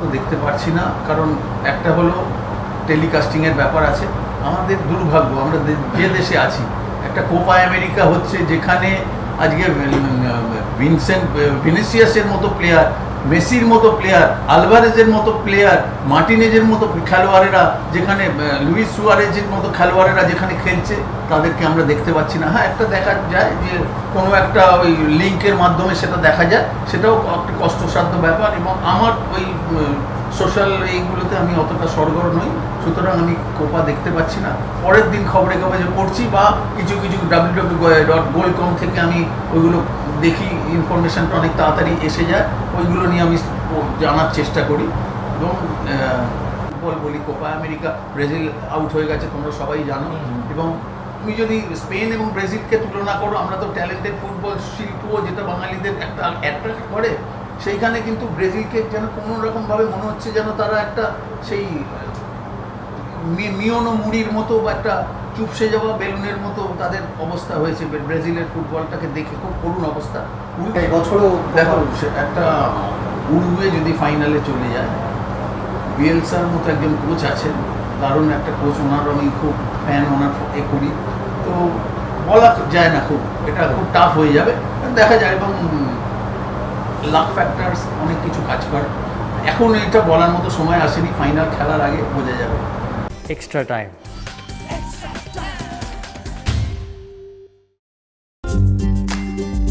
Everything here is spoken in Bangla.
তো দেখতে পারছি না, কারণ একটা হলো টেলিকাস্টিংয়ের ব্যাপার আছে। আমাদের দুর্ভাগ্য, আমরা যে দেশে আছি, একটা কোপা আমেরিকা হচ্ছে যেখানে আজকে ভিনসেন্ট ভিনিসিয়াসের মতো প্লেয়ার মেসির মতো প্লেয়ার আলভারেজের মতো প্লেয়ার মার্টিনেজের মতো খেলোয়াড়েরা যেখানে লুইস সুয়ারেজের মতো খেলোয়াড়েরা যেখানে খেলছে, তাদেরকে আমরা দেখতে পাচ্ছি না। হ্যাঁ একটা দেখা যায় যে কোনো একটা ওই লিঙ্কের মাধ্যমে সেটা দেখা যায়। সেটাও একটা কষ্টসাধ্য ব্যাপার এবং আমার ওই সোশ্যাল এইগুলোতে আমি অতটা সরগর নই। সুতরাং আমি কোপা দেখতে পাচ্ছি না। পরের দিন খবরে কাগজে পড়ছি বা কিছু কিছু ডাব্লিউ ডট গোল্ড কম থেকে আমি ওইগুলো দেখি ইনফরমেশনটা অনেক তাড়াতাড়ি এসে যায়। ওইগুলো নিয়ে আমি জানার চেষ্টা করি। এবং ফুটবল বলি কোপা আমেরিকা ব্রাজিল আউট হয়ে গেছে তোমরা সবাই জানো। এবং তুমি যদি স্পেন এবং ব্রাজিলকে তুলনা করো আমরা তো ট্যালেন্টেড ফুটবল শিল্প যেটা বাঙালিদের একটা অ্যাট্রাক্ট করে সেইখানে কিন্তু ব্রাজিলকে যেন কোনো রকমভাবে মনে হচ্ছে যেন তারা একটা সেই মি- মিওনো মুড়ির মতো বা একটা চুপসে যাওয়া বেলুনের মতো তাদের অবস্থা হয়েছে। ব্রাজিলের ফুটবলটাকে দেখে খুব করুণ অবস্থা। এই বছরও দেখো একটা উরুগুয়ে যদি ফাইনালে চলে যায় বিএলসার মতো একজন কোচ আছেন দারুণ একটা কোচ ওনার আমি খুব ফ্যান ওনার এ করি। তো বলা যায় না খুব এটা খুব টাফ হয়ে যাবে। দেখা যায় এবং লাক ফ্যাক্টরস অনেক কিছু কাজ করে। এখন এটা বলার মতো সময় আসেনি ফাইনাল খেলার আগে বোঝা যাবে। Extra time.